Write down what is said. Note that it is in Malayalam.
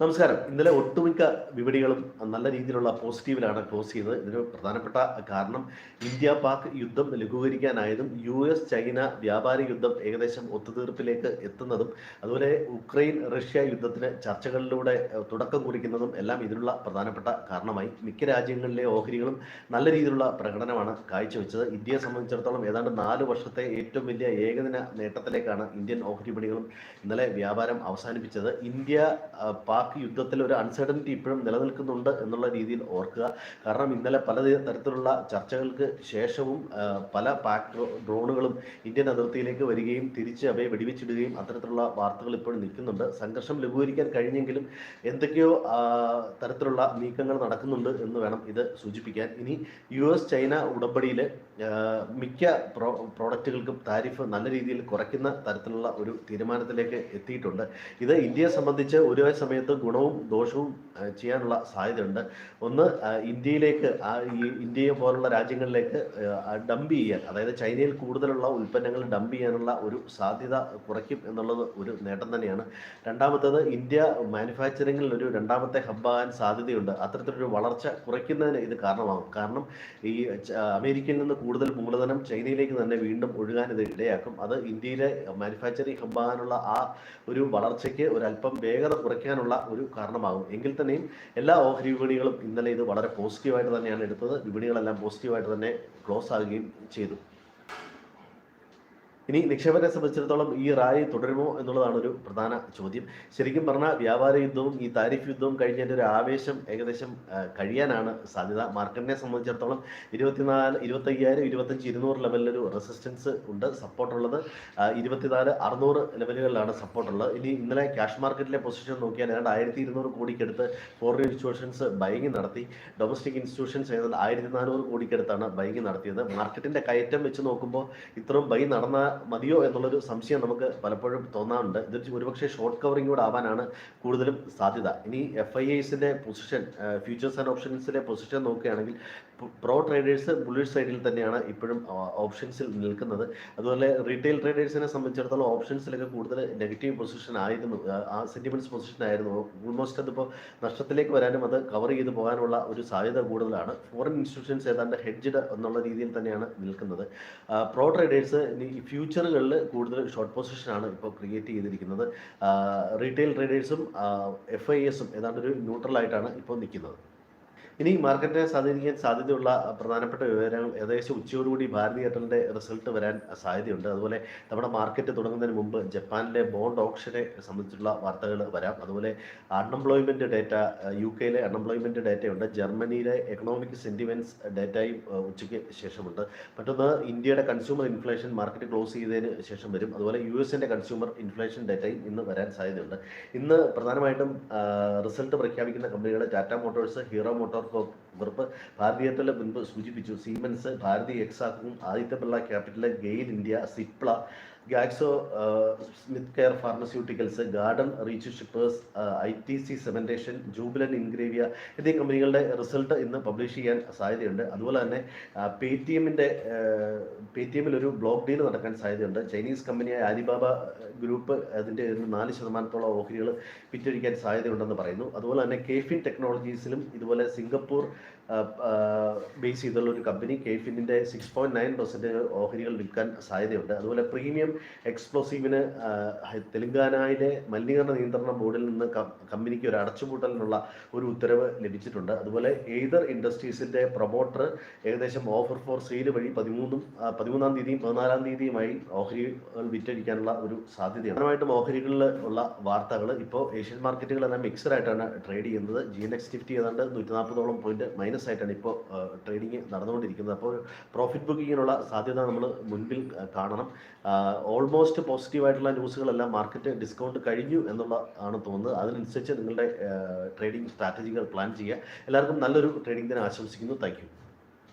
നമസ്കാരം. ഇന്നലെ ഒട്ടുമിക്ക വിപണികളും നല്ല രീതിയിലുള്ള പോസിറ്റീവിലാണ് ക്ലോസ് ചെയ്തത്. ഇതിന് പ്രധാനപ്പെട്ട കാരണം ഇന്ത്യ പാക് യുദ്ധം ലഘൂകരിക്കാനായതും യു എസ് ചൈന വ്യാപാര യുദ്ധം ഏകദേശം ഒത്തുതീർപ്പിലേക്ക് എത്തുന്നതും അതുപോലെ ഉക്രൈൻ റഷ്യ യുദ്ധത്തിന് ചർച്ചകളിലൂടെ തുടക്കം കുറിക്കുന്നതും എല്ലാം ഇതിനുള്ള പ്രധാനപ്പെട്ട കാരണമായി. മിക്ക രാജ്യങ്ങളിലെ ഓഹരികളും നല്ല രീതിയിലുള്ള പ്രകടനമാണ് കാഴ്ചവെച്ചത്. ഇന്ത്യയെ സംബന്ധിച്ചിടത്തോളം ഏതാണ്ട് നാല് വർഷത്തെ ഏറ്റവും വലിയ ഏകദിന നേട്ടത്തിലേക്കാണ് ഇന്ത്യൻ ഓഹരി വിപണികളും ഇന്നലെ വ്യാപാരം അവസാനിപ്പിച്ചത്. ഇന്ത്യ ആ, പാക് യുദ്ധത്തിൽ ഒരു അൺസർട്ടനിറ്റി ഇപ്പോഴും നിലനിൽക്കുന്നുണ്ട് എന്നുള്ള രീതിയിൽ ഓർക്കുക. കാരണം ഇന്നലെ പല തരത്തിലുള്ള ചർച്ചകൾക്ക് ശേഷവും പല പാക് ഡ്രോ- ഡ്രോണുകളും ഇന്ത്യൻ അതിർത്തിയിലേക്ക് വരികയും തിരിച്ച് അവയെ വെടിവെച്ചിടുകയും അത്തരത്തിലുള്ള വാർത്തകൾ ഇപ്പോഴും നിൽക്കുന്നുണ്ട്. സംഘർഷം ലഘൂകരിക്കാൻ കഴിഞ്ഞെങ്കിലും എന്തൊക്കെയോ തരത്തിലുള്ള നീക്കങ്ങൾ നടക്കുന്നുണ്ട് എന്ന് വേണം ഇത് സൂചിപ്പിക്കാൻ. ഇനി യു എസ് ചൈന ഉടമ്പടിയിൽ മിക്ക പ്രോ പ്രോഡക്റ്റുകൾക്കും താരിഫ് നല്ല രീതിയിൽ കുറയ്ക്കുന്ന തരത്തിലുള്ള ഒരു തീരുമാനത്തിലേക്ക് എത്തിയിട്ടുണ്ട്. ഇത് ഇന്ത്യയെ സംബന്ധിച്ച് ഒരു സമയത്ത് ഗുണവും ദോഷവും ചെയ്യാനുള്ള സാധ്യതയുണ്ട്. ഒന്ന് ഇന്ത്യയിലേക്ക് ഈ ഇന്ത്യയെ പോലുള്ള രാജ്യങ്ങളിലേക്ക് ഡംപ് ചെയ്യാൻ അതായത് ചൈനയിൽ കൂടുതലുള്ള ഉൽപ്പന്നങ്ങൾ ഡംപ് ചെയ്യാനുള്ള ഒരു സാധ്യത കുറയ്ക്കും എന്നുള്ളത് ഒരു നേട്ടം തന്നെയാണ്. രണ്ടാമത്തേത് ഇന്ത്യ മാനുഫാക്ചറിങ്ങിൽ ഒരു രണ്ടാമത്തെ ഹബ്ബാകാൻ സാധ്യതയുണ്ട്. അത്തരത്തിലൊരു വളർച്ച കുറയ്ക്കുന്നതിന് ഇത് കാരണമാകും. കാരണം ഈ അമേരിക്കയിൽ നിന്ന് കൂടുതൽ മൂലധനം ചൈനയിലേക്ക് തന്നെ വീണ്ടും ഒഴുകാൻ ഇത് ഇടയാക്കും. അത് ഇന്ത്യയിലെ മാനുഫാക്ചറിങ് ഹബ്ബാകാനുള്ള ആ ഒരു വളർച്ചയ്ക്ക് ഒരല്പം വേഗത കുറയ്ക്കാനുള്ള ഒരു കാരണമാകും. എങ്കിൽ തന്നെയും എല്ലാ ഓഹരി വിപണികളും ഇന്നലെ ഇത് വളരെ പോസിറ്റീവായിട്ട് തന്നെയാണ് എടുത്തത്. വിപണികളെല്ലാം പോസിറ്റീവായിട്ട് തന്നെ ക്ലോസ് ആകുകയും ചെയ്തു. ഇനി നിക്ഷേപകരെ സംബന്ധിച്ചിടത്തോളം ഈ റാലി തുടരുമോ എന്നുള്ളതാണ് ഒരു പ്രധാന ചോദ്യം. ശരിക്കും പറഞ്ഞാൽ വ്യാപാര യുദ്ധവും ഈ താരിഫ് യുദ്ധവും കഴിഞ്ഞതിന്റെ ഒരു ആവേശം ഏകദേശം കഴിയാനാണ് സാധ്യത. മാർക്കറ്റിനെ സംബന്ധിച്ചിടത്തോളം ഇരുപത്തിനാല് ഇരുപത്തയ്യായിരം ഇരുപത്തഞ്ച് ഇരുന്നൂറ് ലെവലിലൊരു റെസിസ്റ്റൻസ് ഉണ്ട് സപ്പോർട്ടുള്ളത്. ഇരുപത്തിനാല് അറുന്നൂറ് ലെവലുകളിലാണ് സപ്പോർട്ടുള്ളത്. ഇനി ഇന്നലെ ക്യാഷ് മാർക്കറ്റിലെ പൊസിഷൻ നോക്കിയാൽ ഏതാണ്ട് ആയിരത്തി ഇരുന്നൂറ് കോടിക്കടുത്ത് ഫോറിൻ ഇൻസ്റ്റിറ്റ്യൂഷൻസ് ബൈങ് നടത്തി. ഡൊമസ്റ്റിക് ഇൻസ്റ്റിറ്റ്യൂഷൻസ് ഏതാണ്ട് ആയിരത്തി നാനൂറ് കോടിക്കടുത്താണ് ബൈങ് നടത്തിയത്. മാർക്കറ്റിന്റെ കയറ്റം വെച്ച് നോക്കുമ്പോൾ ഇത്രയും ബൈ നടന്ന മതിയോ എന്നുള്ളൊരു സംശയം നമുക്ക് പലപ്പോഴും തോന്നാറുണ്ട്. ഇത് ഒരുപക്ഷെ ഷോർട്ട് കവറിംഗ് കൂടെ ആവാനാണ് കൂടുതലും സാധ്യത. ഇനി എഫ് ഐ ഐസിന്റെ പൊസിഷൻ ഫ്യൂച്ചേഴ്സ് ആൻഡ് ഓപ്ഷൻസിലെ പൊസിഷൻ നോക്കുകയാണെങ്കിൽ പ്രോ ട്രേഡേഴ്സ് ബുള്ളിഷ് സൈഡിൽ തന്നെയാണ് ഇപ്പോഴും ഓപ്ഷൻസിൽ നിൽക്കുന്നത്. അതുപോലെ റീറ്റെയിൽ ട്രേഡേഴ്സിനെ സംബന്ധിച്ചിടത്തോളം ഓപ്ഷൻസിലൊക്കെ കൂടുതൽ നെഗറ്റീവ് പൊസിഷൻ ആയിരുന്നു. ആ, സെന്റിമെന്റ്സ് പൊസിഷൻ ആയിരുന്നു. ഓൾമോസ്റ്റ് അതിപ്പോൾ നഷ്ടത്തിലേക്ക് വരാനും അത് കവർ ചെയ്ത് പോകാനുള്ള ഒരു സാധ്യത കൂടുതലാണ്. ഫോറിൻ ഇൻസ്റ്റിറ്റ്യൂഷൻസ് ഏതാണ്ട് ഹെഡ്ജഡ് എന്നുള്ള രീതിയിൽ തന്നെയാണ് നിൽക്കുന്നത്. പ്രോ ട്രേഡേഴ്സ് ഈ ഫ്യൂച്ചറുകളിൽ കൂടുതൽ ഷോർട്ട് പൊസിഷനാണ് ഇപ്പോൾ ക്രിയേറ്റ് ചെയ്തിരിക്കുന്നത്. റീറ്റെയിൽ ട്രേഡേഴ്സും എഫ് ഐ എസും ഏതാണ്ട് ഒരു ന്യൂട്രലായിട്ടാണ് ഇപ്പോൾ നിൽക്കുന്നത്. ഇനി മാർക്കറ്റിനെ സ്വാധീനിക്കാൻ സാധ്യതയുള്ള പ്രധാനപ്പെട്ട വിവരങ്ങൾ ഏകദേശം ഉച്ചയോടുകൂടി ഭാരതി എയർടെലിന്റെ റിസൾട്ട് വരാൻ സാധ്യതയുണ്ട്. അതുപോലെ നമ്മുടെ മാർക്കറ്റ് തുടങ്ങുന്നതിന് മുമ്പ് ജപ്പാനിലെ ബോണ്ട് ഓപ്ഷനെ സംബന്ധിച്ചുള്ള വാർത്തകൾ വരാം. അതുപോലെ അൺഎംപ്ലോയ്മെന്റ് ഡേറ്റ യു കെയിലെ അൺഎംപ്ലോയ്മെന്റ് ഡേറ്റയുണ്ട് ജർമ്മനിയിലെ എക്കണോമിക് സെന്റിമെന്റ്സ് ഡേറ്റയും ഉച്ചയ്ക്ക് ശേഷമുണ്ട്. മറ്റൊന്ന് ഇന്ത്യയുടെ കൺസ്യൂമർ ഇൻഫ്ലേഷൻ മാർക്കറ്റ് ക്ലോസ് ചെയ്തതിന് ശേഷം വരും. അതുപോലെ യു എസിന്റെ കൺസ്യൂമർ ഇൻഫ്ലേഷൻ ഡേറ്റയും ഇന്ന് വരാൻ സാധ്യതയുണ്ട്. ഇന്ന് പ്രധാനമായിട്ടും റിസൾട്ട് പ്രഖ്യാപിക്കുന്ന കമ്പനികൾ Tata Motors Hero Motor Group Bharti Airtel മുൻപ് സൂചിപ്പിച്ചു. Siemens Bharti എക്സാക്കും Aditya Birla Capital GAIL India Cipla Glaxo Smith Care Pharmaceuticals Garden Reach Shippers I T C Cementation Jubilant Ingrevia എന്നീ കമ്പനികളുടെ റിസൾട്ട് ഇന്ന് പബ്ലിഷ് ചെയ്യാൻ സാധ്യതയുണ്ട്. അതുപോലെ തന്നെ പേ ടി എമ്മിന്റെ പേ ടി എമ്മിൽ ഒരു ബ്ലോക്ക് ഡീൽ നടക്കാൻ സാധ്യതയുണ്ട്. ചൈനീസ് കമ്പനിയായ ആലിബാബ ഗ്രൂപ്പ് അതിന്റെ ഒരു നാല് ശതമാനത്തോളം ഓഹരികൾ വിറ്റഴിക്കാൻ സാധ്യതയുണ്ടെന്ന് പറയുന്നു. അതുപോലെ തന്നെ കേഫിൻ ടെക്നോളജീസിലും ഇതുപോലെ സിംഗപ്പൂർ ബേസ് ചെയ്തുള്ള ഒരു കമ്പനി കേഫിനിന്റെ സിക്സ് പോയിന്റ് നയൻ പെർസെന്റേജ് ഓഹരികൾ വിൽക്കാൻ സാധ്യതയുണ്ട്. അതുപോലെ പ്രീമിയം എക്സ്പ്ലോസീവിന് തെലങ്കാനയിലെ മലിനീകരണ നിയന്ത്രണ ബോർഡിൽ നിന്ന് കമ്പനിക്ക് ഒരു അടച്ചുപൂട്ടലിനുള്ള ഒരു ഉത്തരവ് ലഭിച്ചിട്ടുണ്ട്. അതുപോലെ എയ്തർ ഇൻഡസ്ട്രീസിന്റെ പ്രൊമോട്ടർ ഏകദേശം ഓഫർ ഫോർ സെയിൽ വഴി പതിമൂന്നും പതിമൂന്നാം തീയതിയും പതിനാലാം തീയതിയുമായി ഓഹരികൾ വിറ്റഴിക്കാനുള്ള ഒരു സാധ്യതയാണ്. പ്രധാനമായിട്ടും ഓഹരികളിൽ ഉള്ള വാർത്തകൾ ഇപ്പോൾ ഏഷ്യൻ മാർക്കറ്റുകളെല്ലാം മിക്സഡ് ആയിട്ടാണ് ട്രേഡ് ചെയ്യുന്നത്. ജി എൻ എക്സ് നിഫ്റ്റി ഏതാണ്ട് നൂറ്റി നാൽപ്പതോളം പോയിന്റ് മൈനസ് ആയിട്ടാണ് ഇപ്പോൾ ട്രേഡിംഗ് നടന്നുകൊണ്ടിരിക്കുന്നത്. അപ്പോൾ പ്രോഫിറ്റ് ബുക്കിങ്ങിനുള്ള സാധ്യത നമ്മൾ മുൻപിൽ കാണണം. ഓൾമോസ്റ്റ് പോസിറ്റീവായിട്ടുള്ള ന്യൂസുകളെല്ലാം മാർക്കറ്റ് ഡിസ്കൗണ്ട് കഴിഞ്ഞു എന്നുള്ള ആണ് തോന്നുന്നത്. അതിനനുസരിച്ച് നിങ്ങളുടെ ട്രേഡിംഗ് സ്ട്രാറ്റജികൾ പ്ലാൻ ചെയ്യുക. എല്ലാവർക്കും നല്ലൊരു ട്രേഡിംഗ് ദിനം ആശംസിക്കുന്നു. താങ്ക്